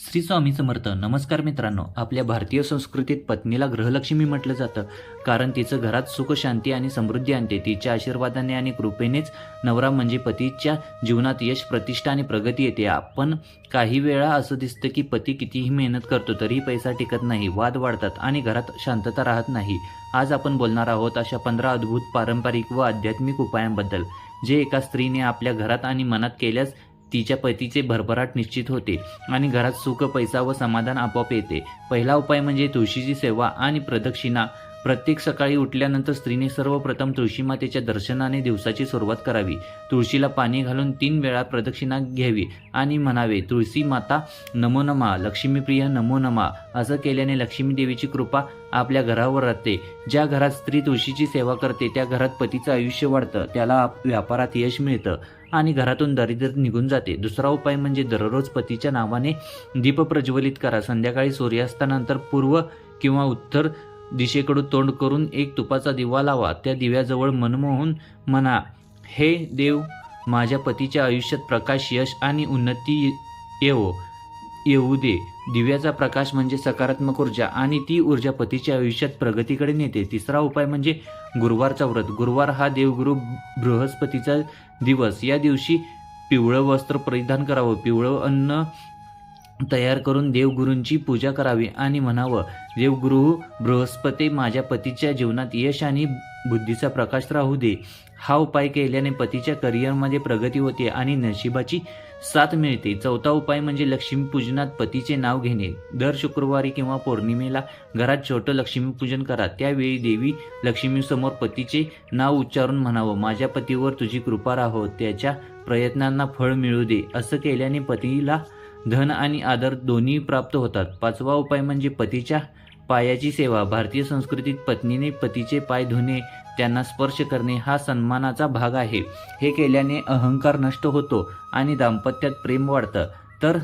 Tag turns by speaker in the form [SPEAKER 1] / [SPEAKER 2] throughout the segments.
[SPEAKER 1] श्री स्वामी समर्थ. नमस्कार मित्रांनो. आपल्या भारतीय संस्कृतीत पत्नीला ग्रहलक्ष्मी म्हटलं जातं. कारण तिचं घरात सुख शांती आणि समृद्धी आणते. तिच्या आशीर्वादाने आणि कृपेनेच नवरा म्हणजे पतीच्या जीवनात यश प्रतिष्ठा आणि प्रगती येते. आपण काही वेळा असं दिसतं की पती कितीही मेहनत करतो तरीही पैसा टिकत नाही वाद वाढतात आणि घरात शांतता राहत नाही. आज आपण बोलणार आहोत अशा पंधरा अद्भुत पारंपरिक व आध्यात्मिक उपायांबद्दल जे एका स्त्रीने आपल्या घरात आणि मनात केल्यास तिच्या पतीचे भरभराट निश्चित होते आणि घरात सुख पैसा व समाधान आपोआप येते. पहिला उपाय म्हणजे तुळशीची सेवा आणि प्रदक्षिणा. प्रत्येक सकाळी उठल्यानंतर स्त्रीने सर्वप्रथम तुळशीमातेच्या दर्शनाने दिवसाची सुरुवात करावी. तुळशीला पाणी घालून तीन वेळा प्रदक्षिणा घ्यावी आणि म्हणावे तुळशी माता नमो नमा लक्ष्मीप्रिय नमो नमा. असं केल्याने लक्ष्मी देवीची कृपा आपल्या घरावर राहते. ज्या घरात स्त्री तुळशीची सेवा करते त्या घरात पतीचं आयुष्य वाढतं त्याला व्यापारात यश मिळतं आणि घरातून दारिद्र्य निघून जाते. दुसरा उपाय म्हणजे दररोज पतीच्या नावाने दीप प्रज्वलित करा. संध्याकाळी सूर्यास्तानंतर पूर्व किंवा उत्तर दिशेकडून तोंड करून एक तुपाचा दिवा लावा. त्या दिव्याजवळ मनमोहून म्हणा हे देव माझ्या पतीच्या आयुष्यात प्रकाश यश आणि उन्नती येवो. येऊ दे. दिव्याचा प्रकाश म्हणजे सकारात्मक ऊर्जा आणि ती ऊर्जा पतीच्या आयुष्यात प्रगतीकडे नेते. तिसरा उपाय म्हणजे गुरुवारचा व्रत. गुरुवार हा देवगुरु बृहस्पतीचा दिवस. या दिवशी पिवळं वस्त्र परिधान करावं. पिवळं अन्न तयार करून देवगुरूंची पूजा करावी आणि म्हणावं देवगुरु बृहस्पती माझ्या पतीच्या जीवनात यश आणि बुद्धीचा प्रकाश राहू दे. हा उपाय केल्याने पतीच्या करिअरमध्ये प्रगती होते आणि नशिबाची साथ मिळते. चौथा उपाय म्हणजे लक्ष्मीपूजनात पतीचे नाव घेणे. दर शुक्रवारी किंवा पौर्णिमेला घरात छोटं लक्ष्मीपूजन करा. त्यावेळी देवी लक्ष्मीसमोर पतीचे नाव उच्चारून म्हणावं माझ्या पतीवर तुझी कृपा राहो. त्याच्या प्रयत्नांना फळ मिळू दे. असं केल्याने पतीला धन आणि आदर दोन्ही प्राप्त होतात. पाचवा उपाय म्हणजे पतीच्या पायाची सेवा. भारतीय संस्कृतीत पत्नीने पतीचे पाय धुणे त्यांना स्पर्श करणे हा सन्मानाचा भाग आहे. हे केल्याने अहंकार नष्ट होतो आणि दाम्पत्यात प्रेम वाढतं. तर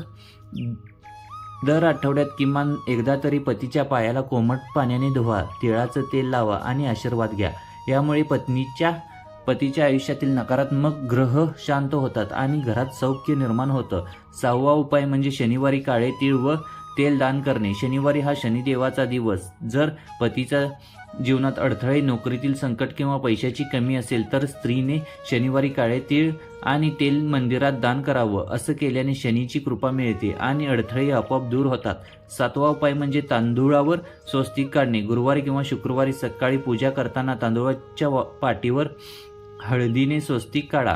[SPEAKER 1] दर आठवड्यात किमान एकदा तरी पतीच्या पायाला कोमट पाण्याने धुवा तिळाचं तेल लावा आणि आशीर्वाद घ्या. यामुळे पत्नीच्या पतीच्या आयुष्यातील नकारात्मक ग्रह शांत होतात आणि घरात सौख्य निर्माण होतं. सहावा उपाय म्हणजे शनिवारी काळे तीळ व तेल दान करणे. शनिवारी हा शनिदेवाचा दिवस. जर पतीचा जीवनात अडथळे नोकरीतील संकट किंवा पैशाची कमी असेल तर स्त्रीने शनिवारी काळे तीळ आणि तेल मंदिरात दान करावं. असं केल्याने शनीची कृपा मिळते आणि अडथळे आपोआप दूर होतात. सातवा उपाय म्हणजे तांदूळावर स्वस्तिक काढणे. गुरुवारी किंवा शुक्रवारी सकाळी पूजा करताना तांदूळाच्या वा- पाठीवर हळदीने स्वस्तिक काढा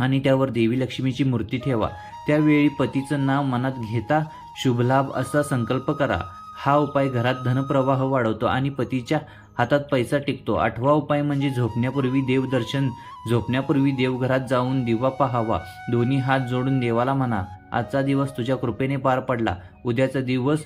[SPEAKER 1] आणि त्यावर देवी लक्ष्मीची मूर्ती ठेवा. त्यावेळी पतीचं नाव मनात घेता शुभलाभ असा संकल्प करा. हा उपाय घरात धनप्रवाह वाढवतो आणि पतीच्या हातात पैसा टिकतो. आठवा उपाय म्हणजे झोपण्यापूर्वी देवदर्शन झोपण्यापूर्वी देवघरात जाऊन दिवा पाहावा. दोन्ही हात जोडून देवाला म्हणा आजचा दिवस तुझ्या कृपेने पार पडला. उद्याचा दिवस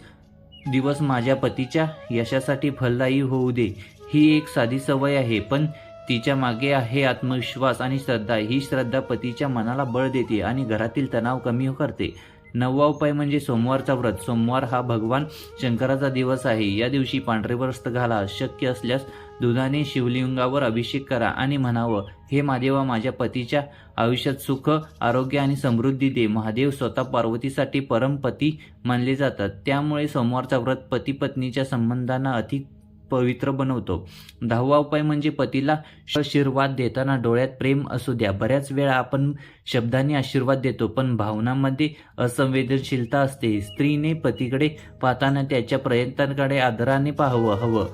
[SPEAKER 1] दिवस माझ्या पतीच्या यशासाठी फलदायी होऊ दे. ही एक साधी सवय आहे पण तिच्यामागे आहे आत्मविश्वास आणि श्रद्धा. ही श्रद्धा पतीच्या मनाला बळ देते आणि घरातील तणाव कमी करते. नववा उपाय म्हणजे सोमवारचा व्रत. सोमवार हा भगवान शंकराचा दिवस आहे. या दिवशी पांढरे वस्त्र घाला. शक्य असल्यास दुधाने शिवलिंगावर अभिषेक करा आणि म्हणावं हे महादेवा माझ्या पतीच्या आयुष्यात सुख आरोग्य आणि समृद्धी दे. महादेव स्वतः पार्वतीसाठी परमपती मानले जातात. त्यामुळे सोमवारचा व्रत पती पत्नीच्या संबंधांना अधिक पवित्र बनवतो. दहावा उपाय म्हणजे पतीला आशीर्वाद देताना डोळ्यात प्रेम असू द्या. बऱ्याच वेळा आपण शब्दांनी आशीर्वाद देतो पण भावनांमध्ये असंवेदनशीलता असते. स्त्रीने पतीकडे पाहताना त्याच्या प्रयत्नांकडे आदराने पाहावं हवं.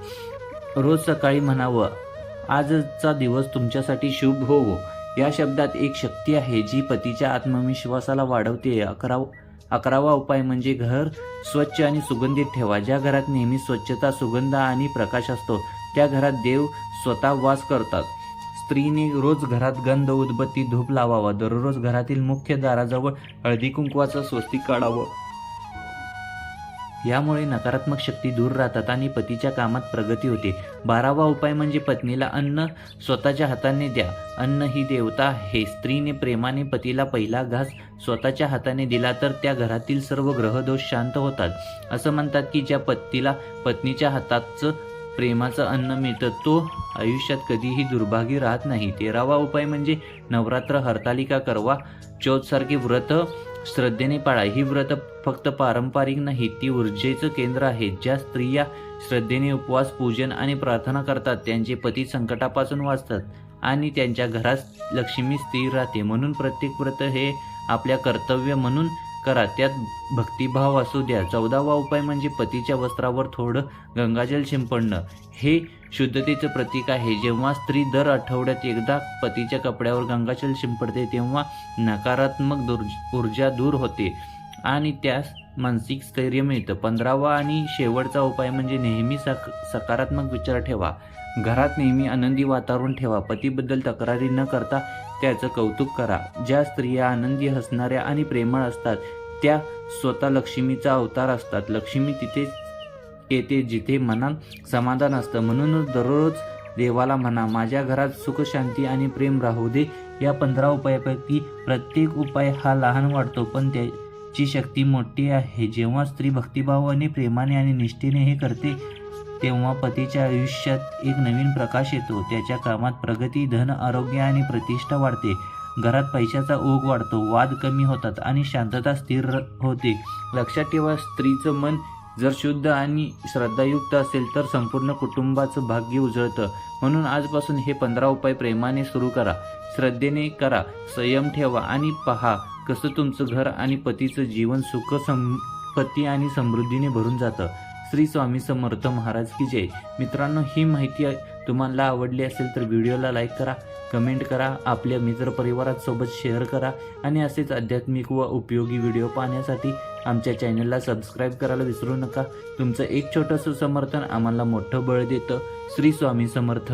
[SPEAKER 1] रोज सकाळी म्हणावं आजचा दिवस तुमच्यासाठी शुभ होवो. या शब्दात एक शक्ती आहे जी पतीच्या आत्मविश्वासाला वाढवते. अकरा अकरावा उपाय म्हणजे घर स्वच्छ आणि सुगंधित ठेवा. ज्या घरात नेहमी स्वच्छता सुगंध आणि प्रकाश असतो त्या घरात देव स्वतः वास करतात. स्त्रीने रोज घरात गंध उदबत्ती धूप लावावा. दररोज घरातील मुख्य दाराजवळ हळदी कुंकवाचं स्वस्तिक काढावं. यामुळे नकारात्मक शक्ती दूर राहतात आणि पतीच्या कामात प्रगती होते. बारावा उपाय म्हणजे पत्नीला अन्न स्वतःच्या हाताने द्या. अन्न ही देवता आहे. स्त्रीने प्रेमाने पतीला पहिला घास स्वतःच्या हाताने दिला तर त्या घरातील सर्व ग्रहदोष शांत होतात. असं म्हणतात की ज्या पतीला पत्नीच्या हाताचं प्रेमाचं अन्न मिळतं तो आयुष्यात कधीही दुर्भागी राहत नाही. तेरावा उपाय म्हणजे नवरात्र हरतालिका करवा चौथसारखे व्रत श्रद्धेने पाळा. ही व्रत फक्त पारंपरिक नाही ती ऊर्जेचं केंद्र आहे. ज्या स्त्रिया श्रद्धेने उपवास पूजन आणि प्रार्थना करतात त्यांचे पती संकटापासून वाचतात आणि त्यांच्या घरात लक्ष्मी स्थिर राहते. म्हणून प्रत्येक व्रत हे आपल्या कर्तव्य म्हणून करा. त्यात भक्तिभाव असू द्या. चौदावा उपाय म्हणजे पतीच्या वस्त्रावर थोडं गंगाजल शिंपडणं. हे शुद्धतेचं प्रतीक आहे. जेव्हा स्त्री दर आठवड्यात एकदा पतीच्या कपड्यावर गंगाजल शिंपडते तेव्हा नकारात्मक दुर् ऊर्जा दूर होते. आणि त्यास मानसिक स्थैर्य मिळतं. पंधरावा आणि शेवटचा उपाय म्हणजे नेहमी सक सकारात्मक विचार ठेवा. घरात नेहमी आनंदी वातावरण ठेवा. पतीबद्दल तक्रारी न करता त्याचं कौतुक करा. ज्या स्त्रिया आनंदी हसणाऱ्या आणि प्रेमळ असतात त्या स्वतः लक्ष्मीचा अवतार असतात. लक्ष्मी तिथे येते जिथे मनात समाधान असतं. म्हणूनच दररोज देवाला म्हणा माझ्या घरात सुख शांती आणि प्रेम राहू दे. या पंधरा उपायापैकी प्रत्येक उपाय हा लहान वाटतो पण ची शक्ती मोठी आहे. जेव्हा स्त्री भक्तिभावाने प्रेमाने आणि निष्ठेने हे करते तेव्हा पतीच्या आयुष्यात एक नवीन प्रकाश येतो. त्याच्या कामात प्रगती धन आरोग्य आणि प्रतिष्ठा वाढते. घरात पैशाचा ओघ वाढतो वाद कमी होतात आणि शांतता स्थिर होते. लक्षात ठेवा स्त्रीचं मन जर शुद्ध आणि श्रद्धायुक्त असेल तर संपूर्ण कुटुंबाचं भाग्य उजळतं. म्हणून आजपासून हे पंधरा उपाय प्रेमाने सुरू करा. श्रद्धेने करा. संयम ठेवा आणि पहा. कसं तुमचं घर आणि पतीचं जीवन सुख संपत्ती आणि समृद्धीने भरून जातं? श्री स्वामी समर्थ महाराज की जय. मित्रांनो ही माहिती तुम्हाला आवडली असेल तर व्हिडिओला लाईक करा कमेंट करा आपल्या मित्र परिवारासोबत शेअर करा आणि असेच आध्यात्मिक व उपयोगी व्हिडिओ पाहण्यासाठी आमच्या चॅनलला सबस्क्राईब करायला विसरू नका. तुमचं एक छोटंसं समर्थन आम्हाला मोठं बळ देतं. श्री स्वामी समर्थ.